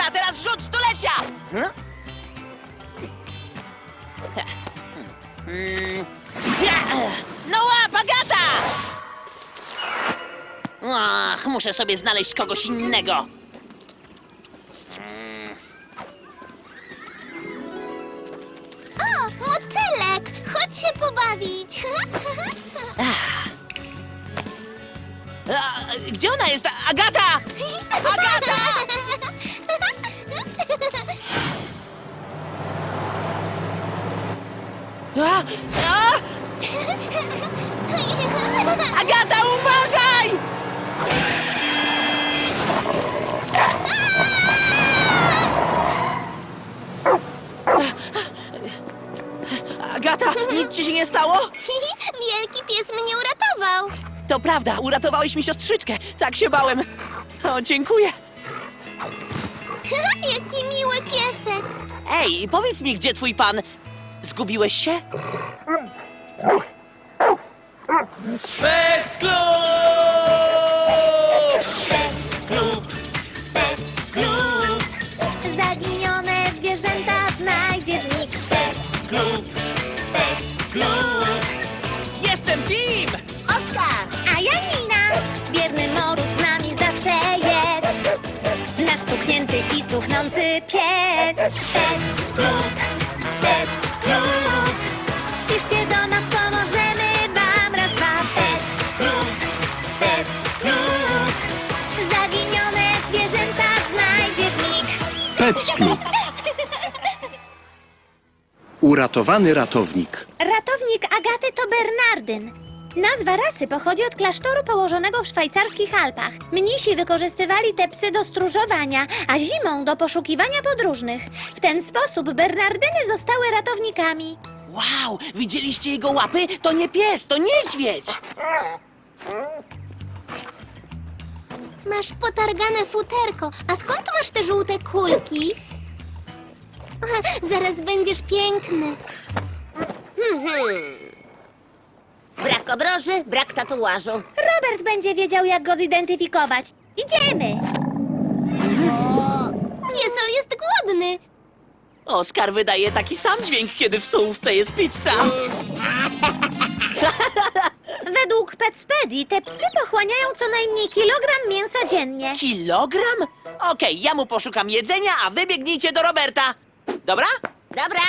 Agata, teraz rzut stulecia! Hmm? Mm. No łap, Agata! Ach, muszę sobie znaleźć kogoś innego. O, motylek! Chodź się pobawić! A, gdzie ona jest? Agata! Agata! A, a, Agata, uważaj! Agata, nic ci się nie stało? Wielki pies mnie uratował! To prawda, uratowałeś mi siostrzyczkę. Tak się bałem. O, dziękuję. Jaki miły piesek! Ej, powiedz mi, gdzie twój pan? Zgubiłeś się? Pets Club! Pets Club! Pets Club! Zaginione zwierzęta znajdzie w nich Pets Club! Pets Club! Jestem Tim! Oskar! A ja Nina! Wierny Morus z nami zawsze jest Nasz stuknięty i cuchnący pies Pets Piszcie do nas, pomożemy wam raz, dwa Pets Club! Pets Club! Zaginione zwierzęta znajdzie w nich Pets Club. Uratowany ratownik. Ratownik Agaty to Bernardyn. Nazwa rasy pochodzi od klasztoru położonego w szwajcarskich Alpach. Mnisi wykorzystywali te psy do stróżowania, a zimą do poszukiwania podróżnych. W ten sposób Bernardyny zostały ratownikami. Wow, widzieliście jego łapy? To nie pies, to niedźwiedź! Masz potargane futerko. A skąd masz te żółte kulki? Aha, Zaraz będziesz piękny. Brak obroży, brak tatuażu. Robert będzie wiedział, jak go zidentyfikować. Idziemy! Piesol jest głodny. Oskar wydaje taki sam dźwięk, kiedy w stołówce jest pizza. Według Petspedii te psy pochłaniają co najmniej kilogram mięsa dziennie. Kilogram? Okej, ja mu poszukam jedzenia, a wy biegnijcie do Roberta. Dobra? Dobra,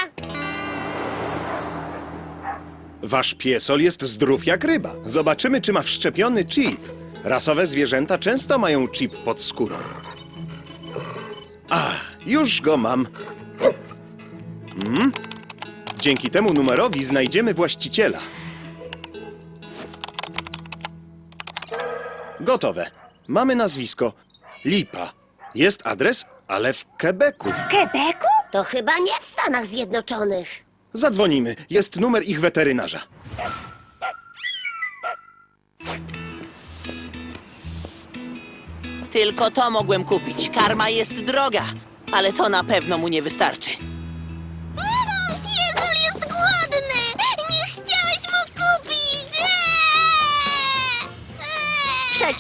Wasz piesol jest zdrów jak ryba. Zobaczymy, czy ma wszczepiony chip. Rasowe zwierzęta często mają chip pod skórą. A, już go mam. Hmm? Dzięki temu numerowi znajdziemy właściciela. Gotowe. Mamy nazwisko. Lipa. Jest adres, ale w Quebecu. W Quebecu? to chyba nie w Stanach Zjednoczonych. Zadzwonimy. Jest numer ich weterynarza. Tylko to mogłem kupić. Karma jest droga, ale to na pewno mu nie wystarczy.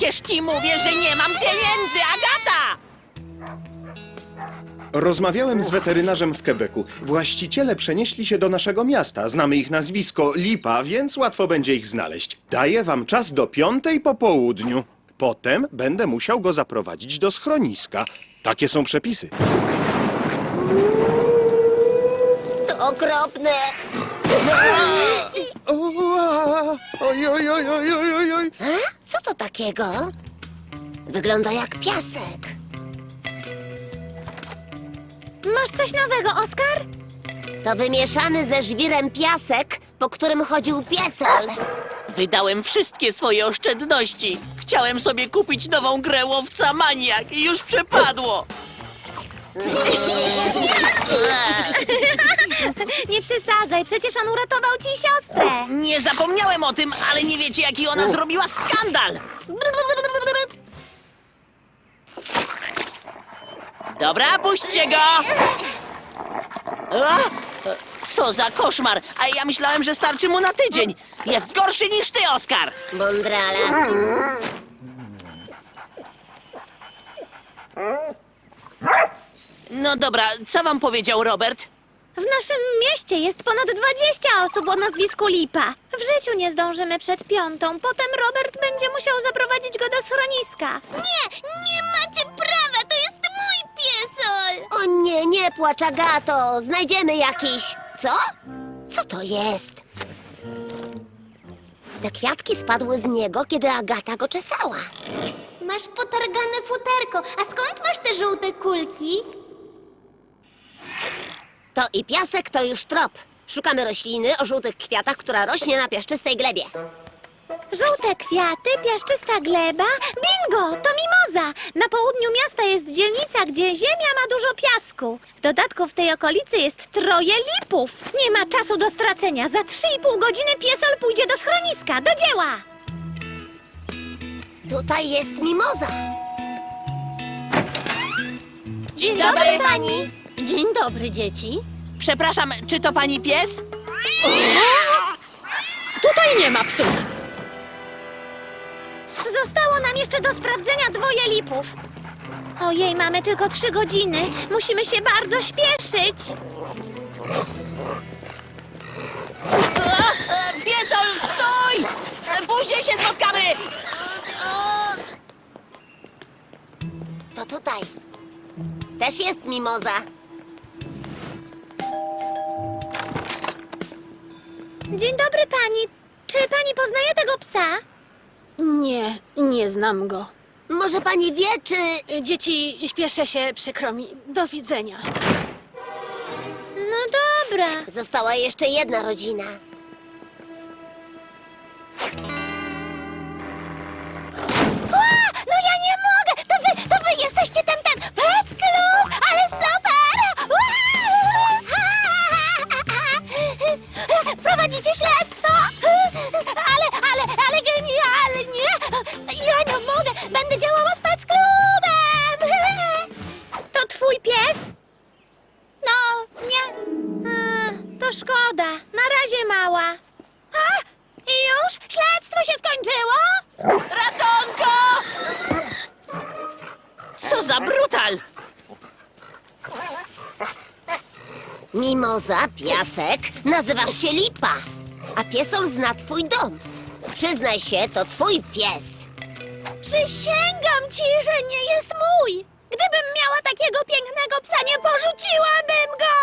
Przecież ci mówię, że nie mam pieniędzy, Agata! Rozmawiałem z weterynarzem w Quebecu. Właściciele przenieśli się do naszego miasta. Znamy ich nazwisko Lipa, więc łatwo będzie ich znaleźć. Daję wam czas do piątej po południu. Potem będę musiał go zaprowadzić do schroniska. Takie są przepisy. To okropne. Oj, oj, oj, oj, oj, oj? Co to takiego? Wygląda jak piasek. Masz coś nowego, Oskar? To wymieszany ze żwirem piasek, po którym chodził piesol. Wydałem wszystkie swoje oszczędności. Chciałem sobie kupić nową grę łowca maniak i już przepadło. Nie przesadzaj, przecież on uratował ci siostrę. Nie zapomniałem o tym, ale nie wiecie, jaki ona zrobiła skandal. Dobra, puśćcie go! A, co za koszmar! A ja myślałem, że starczy mu na tydzień. Jest gorszy niż ty, Oskar! Mądrala. No dobra, co wam powiedział Robert? W naszym mieście jest ponad 20 osób o nazwisku Lipa. W życiu nie zdążymy przed piątą. Potem Robert będzie musiał zaprowadzić go do schroniska. Nie, nie macie prawa, to jest mój piesol! O nie, nie płacz, Agato. Znajdziemy jakiś... Co? Co to jest? Te kwiatki spadły z niego, kiedy Agata go czesała. Masz potargane futerko, a skąd masz te żółte kulki? To i piasek, to już trop. Szukamy rośliny o żółtych kwiatach, która rośnie na piaszczystej glebie. Żółte kwiaty, piaszczysta gleba. Bingo! To mimoza! Na południu miasta jest dzielnica, gdzie ziemia ma dużo piasku. W dodatku w tej okolicy jest troje lipów. Nie ma czasu do stracenia. Za 3,5 godziny piesol pójdzie do schroniska. Do dzieła! Tutaj jest mimoza. Dzień dobry, pani. Dzień dobry, dzieci. Przepraszam, czy to pani pies? Tutaj nie ma psów. Zostało nam jeszcze do sprawdzenia dwoje lipów. Ojej, mamy tylko trzy godziny. Musimy się bardzo śpieszyć. Piesol, stój! Później się spotkamy! To tutaj. Też jest mimoza. Dzień dobry pani. Czy pani poznaje tego psa? Nie, nie znam go. Może pani wie, czy... Dzieci, śpieszę się, przykro mi. Do widzenia. No dobra. Została jeszcze jedna rodzina. No ja nie mogę! To wy, to wy jesteście ten, ten Prowadzicie śledztwo? Ale, ale, ale genialnie! Ja nie mogę! Będę działała z Pets Clubem! To twój pies? No, nie. A, to szkoda. Na razie mała. A, I już? Śledztwo się skończyło? Ratunku! Co za brutal! Mimoza, piasek, nazywasz się Lipa. A piesol zna twój dom. Przyznaj się, to twój pies. Przysięgam ci, że nie jest mój! Gdybym miała takiego pięknego psa, nie porzuciłabym go!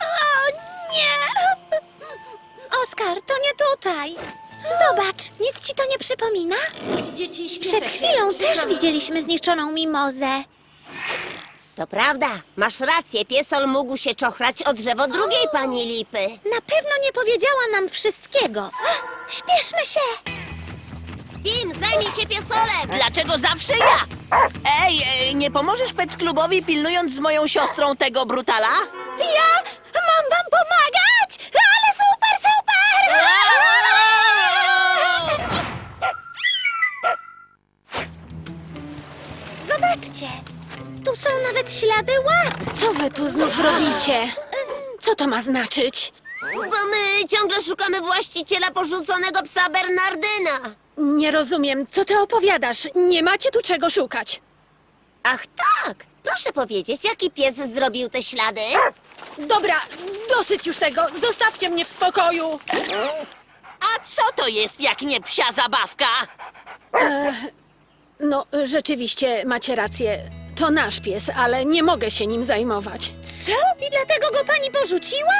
O nie! Oskar, to nie tutaj. Zobacz, nic ci to nie przypomina? Dzieci, śpieszę Przed się. chwilą przykro też mi. widzieliśmy zniszczoną mimozę. To prawda, masz rację, piesol mógł się czochrać o drzewo drugiej pani Lipy. Na pewno nie powiedziała nam wszystkiego. Śpieszmy się! Tim, zajmij się piesolem! Dlaczego zawsze ja? Ej, e, nie pomożesz Pec Klubowi pilnując z moją siostrą tego brutala? Ja mam wam pomagać! Ale super, super! Zobaczcie, tu są nawet ślady łap. Co wy tu znów robicie? Co to ma znaczyć? Bo my ciągle szukamy właściciela porzuconego psa Bernardyna. Nie rozumiem, co ty opowiadasz? Nie macie tu czego szukać. Ach tak, proszę powiedzieć, jaki pies zrobił te ślady? Dobra, dosyć już tego. Zostawcie mnie w spokoju. A co to jest jak nie psia zabawka? No, rzeczywiście macie rację. To nasz pies, ale nie mogę się nim zajmować. Co? I dlatego go pani porzuciła?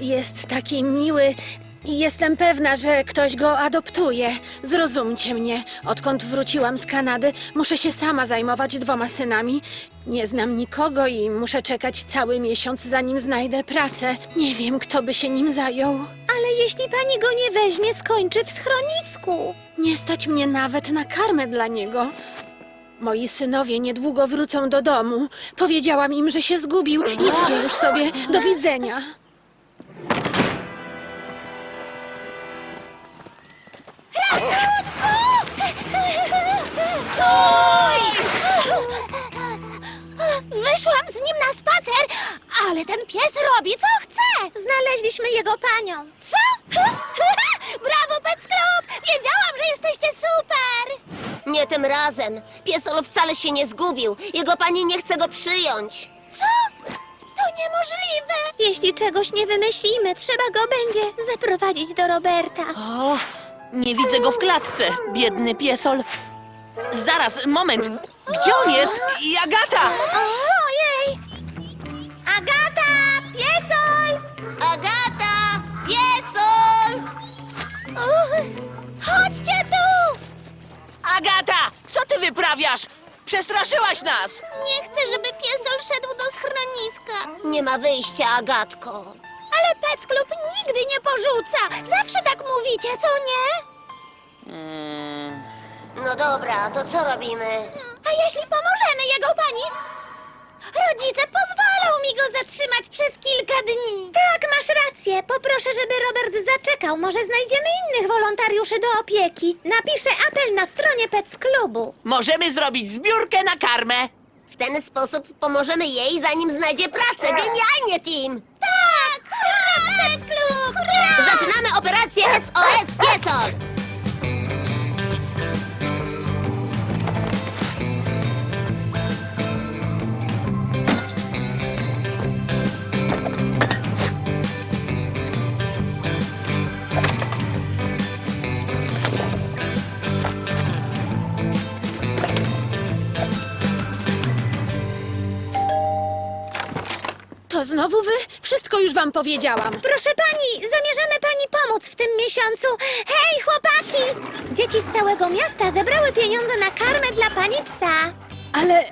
Jest taki miły i jestem pewna, że ktoś go adoptuje. Zrozumcie mnie. Odkąd wróciłam z Kanady, muszę się sama zajmować dwoma synami. Nie znam nikogo i muszę czekać cały miesiąc, zanim znajdę pracę. Nie wiem, kto by się nim zajął. Ale jeśli pani go nie weźmie, skończy w schronisku. Nie stać mnie nawet na karmę dla niego. Moi synowie niedługo wrócą do domu. Powiedziałam im, że się zgubił. Idźcie już sobie. Do widzenia. Wyszłam z nim na spacer, ale ten pies robi co chce! Znaleźliśmy jego panią. Co? Brawo, Pets Club! Wiedziałam, że jesteście super! Nie tym razem. Piesol wcale się nie zgubił. Jego pani nie chce go przyjąć. Co? To niemożliwe! Jeśli czegoś nie wymyślimy, trzeba go będzie zaprowadzić do Roberta. O, nie widzę go w klatce, biedny piesol. Zaraz, moment. Gdzie on jest? I Agata! Agata! Co ty wyprawiasz? Przestraszyłaś nas! Nie chcę, żeby piesol szedł do schroniska. Nie ma wyjścia, Agatko. Ale Pec Club nigdy nie porzuca. Zawsze tak mówicie, co nie? No dobra, to co robimy? A jeśli pomożemy jego pani? Rodzice pozwolą mi go zatrzymać przez kilka dni. Tak, masz rację. Poproszę, żeby Robert zaczekał. Może znajdziemy innych wolontariuszy do opieki. Napiszę apel na stronie Pets Klubu. Możemy zrobić zbiórkę na karmę. W ten sposób pomożemy jej, zanim znajdzie pracę. Genialnie, Tim! Tak! Hurra, Club! Hurra! Zaczynamy operację SOS Piesol! Znowu wy? Wszystko już wam powiedziałam. Proszę pani, zamierzamy pani pomóc w tym miesiącu. Hej, chłopaki! Dzieci z całego miasta zebrały pieniądze na karmę dla pani psa. Ale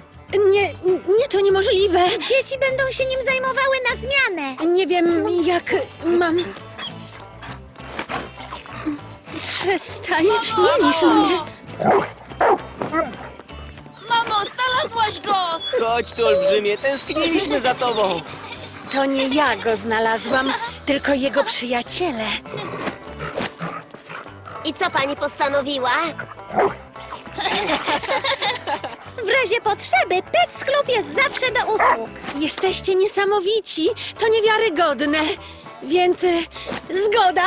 nie, nie to niemożliwe. Dzieci będą się nim zajmowały na zmianę. Nie wiem, jak mam. Przestań, nie niż mnie. Mamo, znalazłaś go! Chodź tu, olbrzymie, tęskniliśmy za tobą. To nie ja go znalazłam, tylko jego przyjaciele. I co pani postanowiła? W razie potrzeby Pets Club jest zawsze do usług. Jesteście niesamowici, to niewiarygodne. Więc y, zgoda.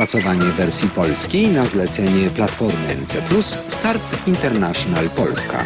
Opracowanie wersji polskiej na zlecenie Platformy NC Start International Polska.